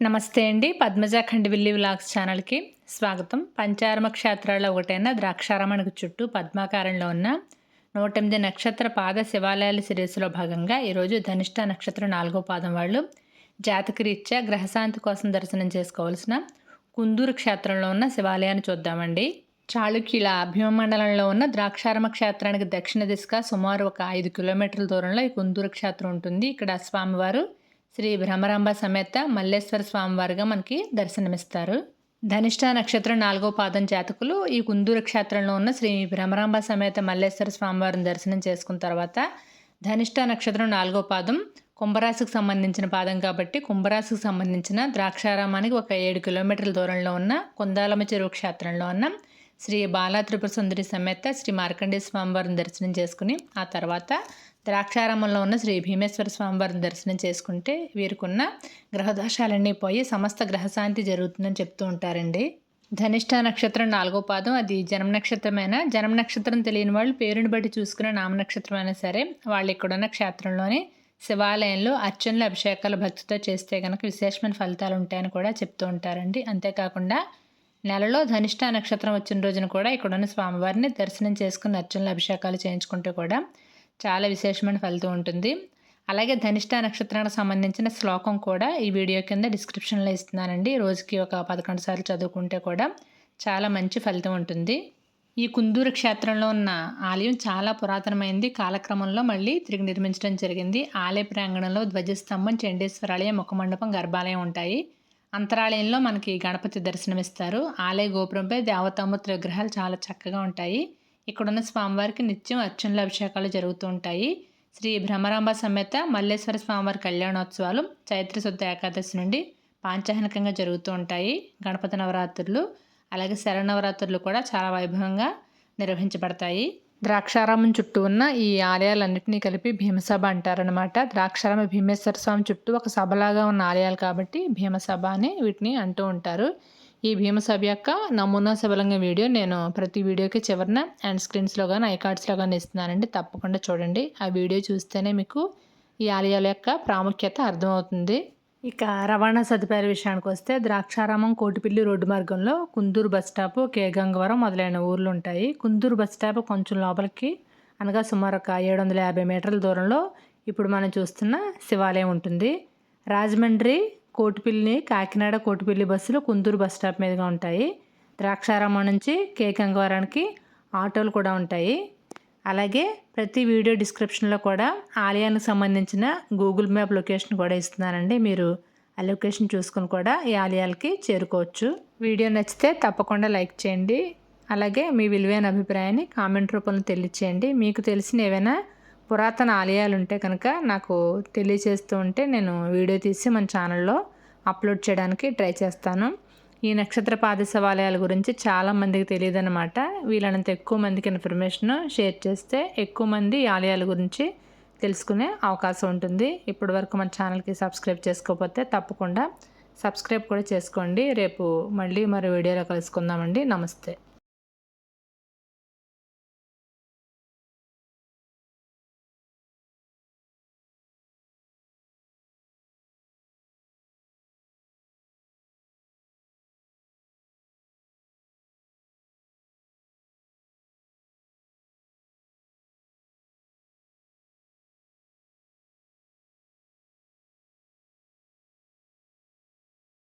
నమస్తే అండి. పద్మజ ఖండివిల్లి వ్లాగ్స్ ఛానల్కి స్వాగతం. పంచారమ క్షేత్రాల్లో ఒకటైన ద్రాక్షారామణకు చుట్టూ పద్మాకారంలో ఉన్న నూట ఎనిమిది నక్షత్ర పాద శివాలయాల సిరీస్లో భాగంగా ఈరోజు ధనిష్ట నక్షత్రం నాలుగో పాదం వాళ్ళు జాతకరీత్యా గ్రహశాంతి కోసం దర్శనం చేసుకోవాల్సిన కుందూరు క్షేత్రంలో ఉన్న శివాలయాన్ని చూద్దామండి. చాళుక్యుల భీమమండలంలో ఉన్న ద్రాక్షారామ క్షేత్రానికి దక్షిణ దిశగా సుమారు ఒక ఐదు కిలోమీటర్ల దూరంలో ఈ కుందూరు క్షేత్రం ఉంటుంది. ఇక్కడ స్వామివారు శ్రీ భ్రమరాంబ సమేత మల్లేశ్వర స్వామివారిగా మనకి దర్శనమిస్తారు. ధనిష్ట నక్షత్రం నాలుగో పాదం జాతకులు ఈ కుందూరు క్షేత్రంలో ఉన్న శ్రీ భ్రమరాంబ సమేత మల్లేశ్వర స్వామివారిని దర్శనం చేసుకున్న తర్వాత ధనిష్ట నక్షత్రం నాలుగో పాదం కుంభరాశికి సంబంధించిన పాదం కాబట్టి కుంభరాశికి సంబంధించిన ద్రాక్షారామానికి ఒక ఏడు కిలోమీటర్ల దూరంలో ఉన్న కుందాలమ చెరువు క్షేత్రంలో ఉన్న శ్రీ బాలా త్రిపుర సుందరి సమేత శ్రీ మార్కండేయ స్వామివారిని దర్శనం చేసుకుని ఆ తర్వాత ద్రాక్షారామంలో ఉన్న శ్రీ భీమేశ్వర స్వామివారిని దర్శనం చేసుకుంటే వీరికున్న గ్రహదోషాలన్నీ పోయి సమస్త గ్రహశాంతి జరుగుతుందని చెప్తూ ఉంటారండి. ధనిష్ట నక్షత్రం నాలుగో పాదం అది జన్మ నక్షత్రమైన? జన్మ నక్షత్రం తెలియని వాళ్ళు పేరుని బట్టి చూసుకున్న నామ నక్షత్రం అయినా సరే వాళ్ళు ఇక్కడున్న క్షేత్రంలోని శివాలయంలో అర్చనలు అభిషేకాలు భక్తితో చేస్తే కనుక విశేషమైన ఫలితాలు ఉంటాయని కూడా చెప్తూ ఉంటారండి. అంతేకాకుండా నెలలో ధనిష్ట నక్షత్రం వచ్చిన రోజున కూడా ఇక్కడున్న స్వామివారిని దర్శనం చేసుకుని అర్చనలు అభిషేకాలు చేయించుకుంటే కూడా చాలా విశేషమైన ఫలితం ఉంటుంది. అలాగే ధనిష్ట నక్షత్రానికి సంబంధించిన శ్లోకం కూడా ఈ వీడియో కింద డిస్క్రిప్షన్లో ఇస్తున్నానండి. రోజుకి ఒక పదకొండు సార్లు చదువుకుంటే కూడా చాలా మంచి ఫలితం ఉంటుంది. ఈ కుందూరు క్షేత్రంలో ఉన్న ఆలయం చాలా పురాతనమైంది. కాలక్రమంలో మళ్ళీ తిరిగి నిర్మించడం జరిగింది. ఆలయ ప్రాంగణంలో ధ్వజస్తంభం చండేశ్వరాలయం ముఖమండపం గర్భాలయం ఉంటాయి. అంతరాలయంలో మనకి గణపతి దర్శనమిస్తారు. ఆలయ గోపురంపై దేవతామూర్తి విగ్రహాలు చాలా చక్కగా ఉంటాయి. ఇక్కడున్న స్వామివారికి నిత్యం అర్చనల అభిషేకాలు జరుగుతూ ఉంటాయి. శ్రీ భ్రమరాంబ సమేత మల్లేశ్వర స్వామివారి కళ్యాణోత్సవాలు చైత్రశుద్ధ ఏకాదశి నుండి పాంచహనికంగా జరుగుతూ ఉంటాయి. గణపతి నవరాత్రులు అలాగే శరణవరాత్రులు కూడా చాలా వైభవంగా నిర్వహించబడతాయి. ద్రాక్షారామం చుట్టూ ఉన్న ఈ ఆలయాలన్నింటినీ కలిపి భీమసభ అంటారనమాట ద్రాక్షారామ భీమేశ్వర స్వామి చుట్టూ ఒక సభలాగా ఉన్న ఆలయాలు కాబట్టి భీమసభ అని వీటిని అంటూ ఉంటారు. ఈ భీమసభ యొక్క నమూనా సబలంగా వీడియో నేను ప్రతి వీడియోకి చివరిన అండ్ స్క్రీన్స్లో కానీ ఐకార్డ్స్లో కానీ ఇస్తున్నానండి. తప్పకుండా చూడండి. ఆ వీడియో చూస్తేనే మీకు ఈ ఆలయాల యొక్క ప్రాముఖ్యత అర్థమవుతుంది. ఇక రవాణా సదుపాయాల విషయానికి వస్తే ద్రాక్షారామం కోటిపిల్లి రోడ్డు మార్గంలో Kunduru bus stop K. Gangavaram మొదలైన ఊర్లు ఉంటాయి. కుందూరు బస్ స్టాప్ కొంచెం లోపలికి అనగా సుమారు ఒక ఏడు వందల యాభై మీటర్ల దూరంలో ఇప్పుడు మనం చూస్తున్న శివాలయం ఉంటుంది. రాజమండ్రి కోటిపిల్లి కాకినాడ కోటిపిల్లి బస్సులు కుందూరు బస్ స్టాప్ మీదుగా ఉంటాయి. ద్రాక్షారామం నుంచి కేకంగవరానికి ఆటోలు కూడా ఉంటాయి. అలాగే ప్రతి వీడియో డిస్క్రిప్షన్లో కూడా ఆలయానికి సంబంధించిన గూగుల్ మ్యాప్ లొకేషన్ కూడా ఇస్తున్నానండి. మీరు ఆ లొకేషన్ చూసుకొని కూడా ఈ ఆలయాలకి చేరుకోవచ్చు. వీడియో నచ్చితే తప్పకుండా లైక్ చేయండి. అలాగే మీ విలువైన అభిప్రాయాన్ని కామెంట్ రూపంలో తెలియచేయండి. మీకు తెలిసిన ఏవైనా పురాతన ఆలయాలు ఉంటే కనుక నాకు తెలియచేస్తూ ఉంటే నేను వీడియో తీసి మన ఛానల్లో అప్లోడ్ చేయడానికి ట్రై చేస్తాను. ఈ నక్షత్ర పాదశవాలయాల గురించి చాలామందికి తెలియదు అనమాట వీళ్ళనంత ఎక్కువ మందికి ఇన్ఫర్మేషన్ షేర్ చేస్తే ఎక్కువ మంది ఈ ఆలయాల గురించి తెలుసుకునే అవకాశం ఉంటుంది. ఇప్పటి వరకు మన ఛానల్కి సబ్స్క్రైబ్ చేసుకోకపోతే తప్పకుండా సబ్స్క్రైబ్ కూడా చేసుకోండి. రేపు మళ్ళీ మరో వీడియోలో కలుసుకుందామండి. నమస్తే.